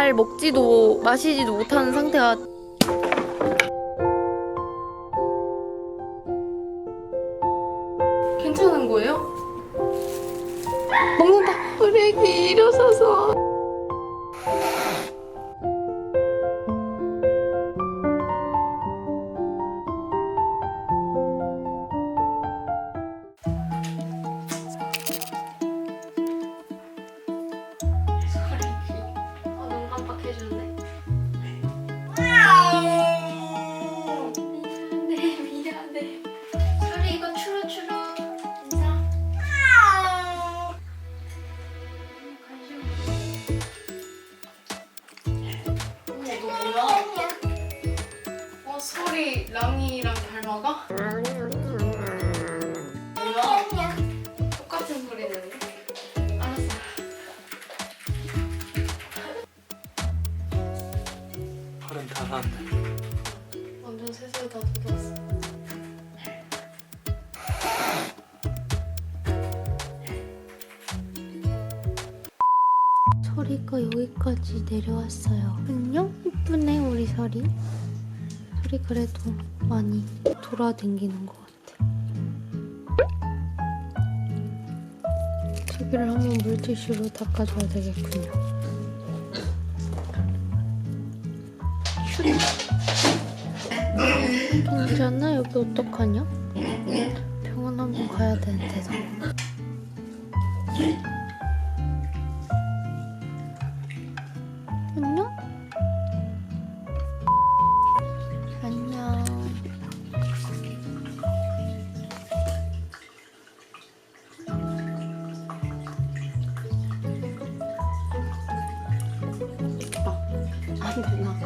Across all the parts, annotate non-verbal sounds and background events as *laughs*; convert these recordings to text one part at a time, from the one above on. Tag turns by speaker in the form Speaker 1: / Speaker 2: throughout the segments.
Speaker 1: 잘 먹지도 마시지도 못하는 상태가 괜찮은 거예요? 먹는다. 우리 애기 일어서서.
Speaker 2: 다
Speaker 1: 돋았어. 서리가 여기까지 내려왔어요. 안녕? 이쁘네 우리 서리. 서리 그래도 많이 돌아다니는 것 같아. 저기를 한번 물티슈로 닦아줘야 되겠군요. 괜찮아? 여기 어떡하냐? 병원 한번 가야 되는데도. 안녕? 안녕. 예쁘다. 안 돼, 나.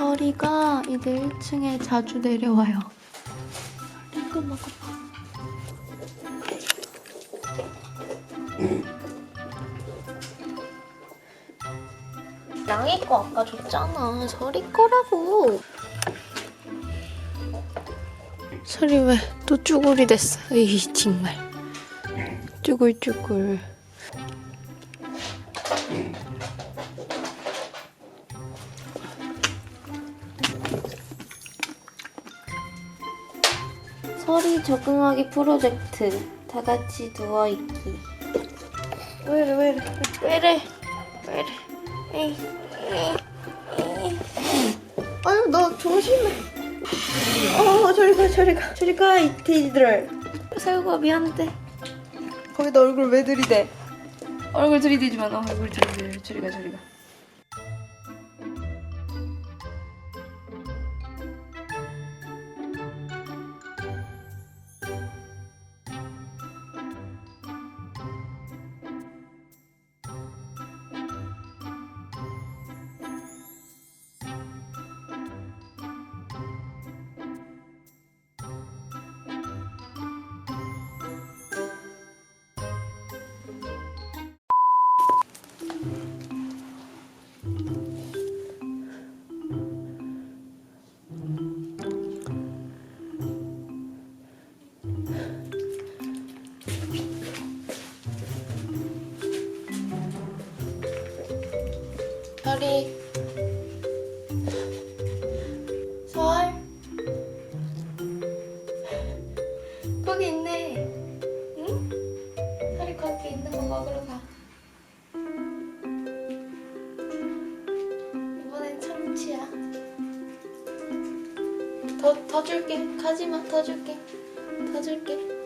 Speaker 1: 서리가 이제 1층에 자주 내려와요. 이거 먹어봐. 양이 거 아까 줬잖아. 서리 거라고. 서리 왜 또 쭈구리 됐어? 에이 정말. 쭈글쭈글. 서리 적응하기 프로젝트. 다 같이 누워 있기. 왜래 왜래? 왜래? 왜래? 에이 에이 에이. 아유 너 조심해. 어 저리 가 저리 가. 저리 가 이태이들. 세우가 미안한데. 거기다 얼굴 왜 들이대? 얼굴 들이대지 마. 너 얼굴 들이대. 저리 가 저리 가 별이 설 거기 있네. 응? 설이 거기 있는 거 먹으러 가. 이번엔 참치야. 더, 더 줄게. 가지마. 더 줄게. 더 줄게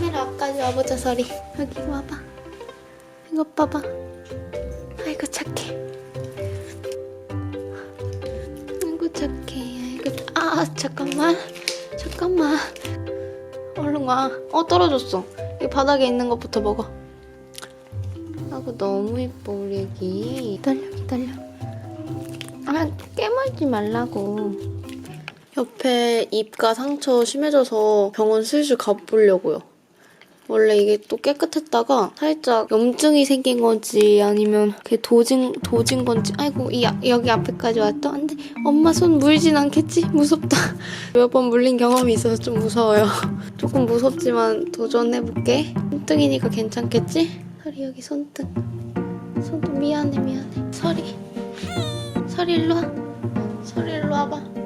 Speaker 1: 카메라 앞까지 와보자 서리. 여기 와봐. 이것 봐봐. 아이고 착해. 아이고 착해. 아이고 아 잠깐만. 잠깐만. 얼른 와어 떨어졌어. 이 바닥에 있는 것부터 먹어. 아이고 너무 예뻐 우리 애기. 기다려 기다려. 아 깨물지 말라고. 옆에 입가 상처 심해져서 병원 슬슬 가보려고요. 원래 이게 또 깨끗했다가 살짝 염증이 생긴 건지 아니면 그게 도진 도진 건지. 아이고 이 아- 여기 앞에까지 왔다? 안돼. 엄마 손 물진 않겠지? 무섭다. *laughs* 몇 번 물린 경험이 있어서 좀 무서워요. *laughs* 조금 무섭지만 도전해볼게. 손등이니까 괜찮겠지? 설이 여기 손등. 손등 미안해 미안해. 설이 설이 일로 와. 설이 일로 와봐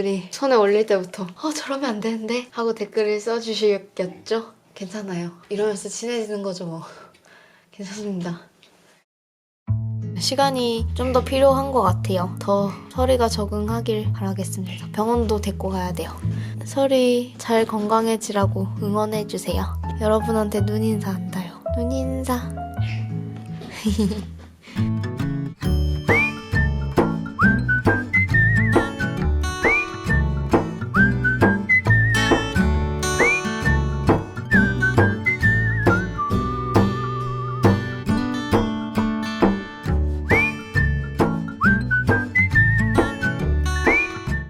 Speaker 1: 분들이 손에 올릴 때부터 어 저러면 안 되는데 하고 댓글을 써주시겠죠? 괜찮아요. 이러면서 친해지는 거죠 뭐. 괜찮습니다. 시간이 좀 더 필요한 것 같아요. 더 설이가 적응하길 바라겠습니다. 병원도 데리고 가야 돼요. 설이 잘 건강해지라고 응원해주세요. 여러분한테 눈인사 한다요. 눈인사. *laughs*